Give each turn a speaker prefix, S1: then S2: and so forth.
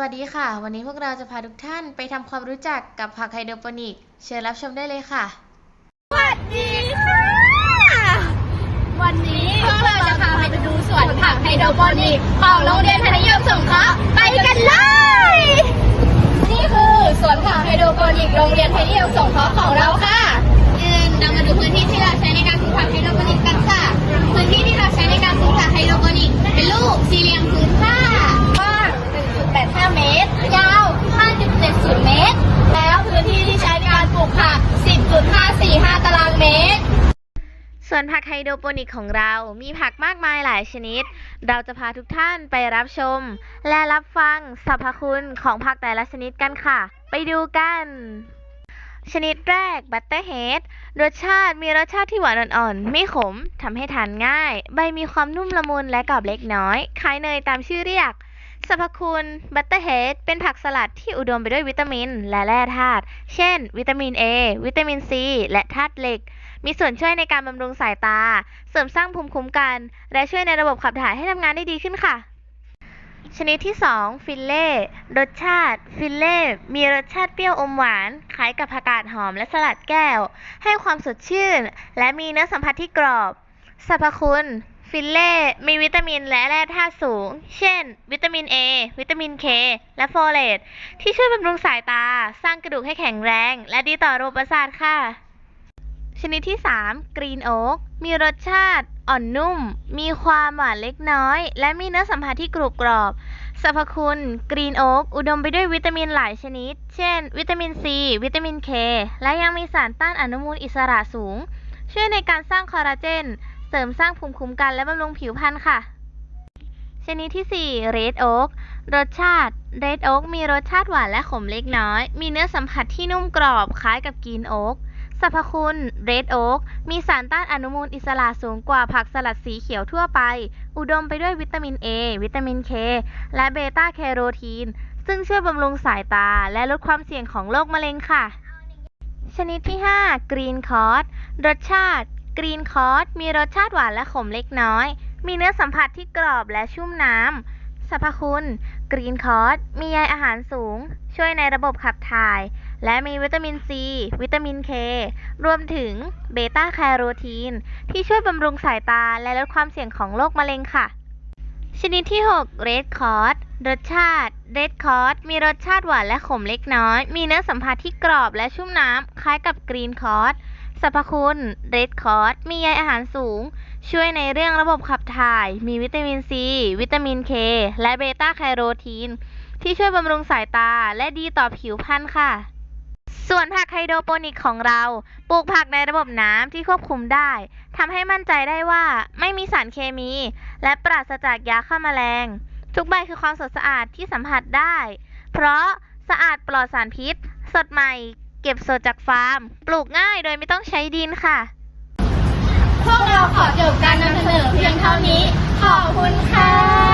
S1: วัสดีค่ะ วันนี้พวกเราจะพาทุกท่านไปทำความรู้จักกับผักไฮโดรโปนิก เชิญรับชมได้เลยค่ะ
S2: สวัสดีค่ะ วันนี้พวกเราจะพาไปดูสวนผักไฮโดรโปนิกของโรงเรียนธนยมสงเคราะห์ไปกันเลย นี่คือสวนผักไฮโดรโปนิกโรงเรียนธนยมสงเคราะห์ของเราค่ะเอินเรามาดูพื้นที่ที่เราใช้ในการปลูกผักไฮโดรโปนิกกันค่ะ พื้นที่ที่เราใช้ในการปลูกผักไฮโดรโปนิกเป็นรูปสี่เหลี่ยมผืนผ้ากว้าง 1.85 เมตร ยาว 5.70 เมตร แล้วพื้นที่ที่ใช้ในการปลูกผัก 10.545 ตารางเมตร
S1: ส วนผักไฮโดรโปนิกของเรามีผักมากมายหลายชนิด เราจะพาทุกท่านไปรับชม และรับฟังสรรพคุณของผักแต่ละชนิดกันค่ะ ไปดูกัน ชนิดแรกบัตเตอร์เฮดรสชาติมีรสชาติที่หวานอ่อนๆ ไม่ขมทำให้ทานง่าย ใบมีความนุ่มละมุนและกรอบเล็กน้อย คล้ายเนยตามชื่อเรียกสรรพคุณบัตเตอร์เฮดเป็นผักสลัดที่อุดมไปด้วยวิตามิน และแร่ธาตุ เช่น วิตามิน A วิตามิน C และธาตุเหล็ก มีส่วนช่วยในการบำรุงสายตา เสริมสร้างภูมิคุ้มกัน และช่วยในระบบขับถ่ายให้ทำงานได้ดีขึ้นค่ะ ชนิดที่ 2 ฟิลเล่รสชาติ ฟิลเล่มีรสชาติเปรี้ยวอมหวานคล้ายกับผักกาดหอมและสลัดแก้ว ให้ความสดชื่น และมีเนื้อสัมผัสที่กรอบสรรพคุณ ฟิลเล่มีวิตามินและแร่ธาตุสูง เช่น วิตามิน A วิตามิน K และโฟเลตที่ช่วยบำรุงสายตา สร้างกระดูกให้แข็งแรง และดีต่อระบบประสาทค่ะ ชนิดที่ 3 กรีนโอ๊กมีรสชาติ อ่อนนุ่ม มีความหวานเล็กน้อย และมีเนื้อสัมผัสที่กรุบกรอบสรรพคุณกรีนโอ๊กอุดมไปด้วยวิตามินหลายชนิด เช่น วิตามินซี วิตามินเค และยังมีสารต้านอนุมูลอิสระสูง ช่วยในการสร้างคอลลาเจน เสริมสร้างภูมิคุ้มกันและบำรุงผิวพรรณค่ะ ชนิดที่ 4 เรดโอ๊กรสชาติเรดโอ๊กมีรสชาติหวานและขมเล็กน้อย มีเนื้อสัมผัสที่นุ่มกรอบคล้ายกับกรีนโอ๊ก สรรพคุณเรดโอ๊กมีสารต้านอนุมูลอิสระสูงกว่าผักสลัดสีเขียวทั่วไป อุดมไปด้วยวิตามิน A วิตามิน K และเบต้าแคโรทีน ซึ่งช่วยบำรุงสายตาและลดความเสี่ยงของโรคมะเร็งค่ะ ชนิดที่ 5 กรีนคอร์สรสชาติ กรีนคอร์สมีรสชาติหวานและขมเล็กน้อย มีเนื้อสัมผัสที่กรอบและชุ่มน้ำ สรรพคุณ กรีนคอร์สมีใยอาหารสูง ช่วยในระบบขับถ่าย และมีวิตามินซี วิตามินเค รวมถึงเบต้าแคโรทีน ที่ช่วยบำรุงสายตาและลดความเสี่ยงของโรคมะเร็งค่ะ ชนิดที่ 6 เรดคอร์สรสชาติ เรดคอร์สมีรสชาติหวานและขมเล็กน้อย มีเนื้อสัมผัสที่กรอบและชุ่มน้ำ คล้ายกับกรีนคอร์ส สรรพคุณเรดคอร์สมีใยอาหารสูง ช่วยในเรื่องระบบขับถ่าย มีวิตามินซี วิตามินเค และเบต้าแคโรทีน ที่ช่วยบำรุงสายตาและดีต่อผิวพรรณค่ะ ส่วนผักไฮโดรโปนิกของเรา ปลูกผักในระบบน้ำที่ควบคุมได้ทำให้มั่นใจได้ว่าไม่มีสารเคมี และปราศจากยาฆ่าแมลง ทุกใบคือความสดสะอาดที่สัมผัสได้ เพราะสะอาดปลอดสารพิษ สดใหม่ เก็บสดจากฟาร์ม ปลูกง่ายโดยไม่ต้องใช้ดินค่ะ
S2: พวกเราขอจบการนำเสนอเพียงเท่านี้ ขอบคุณค่ะ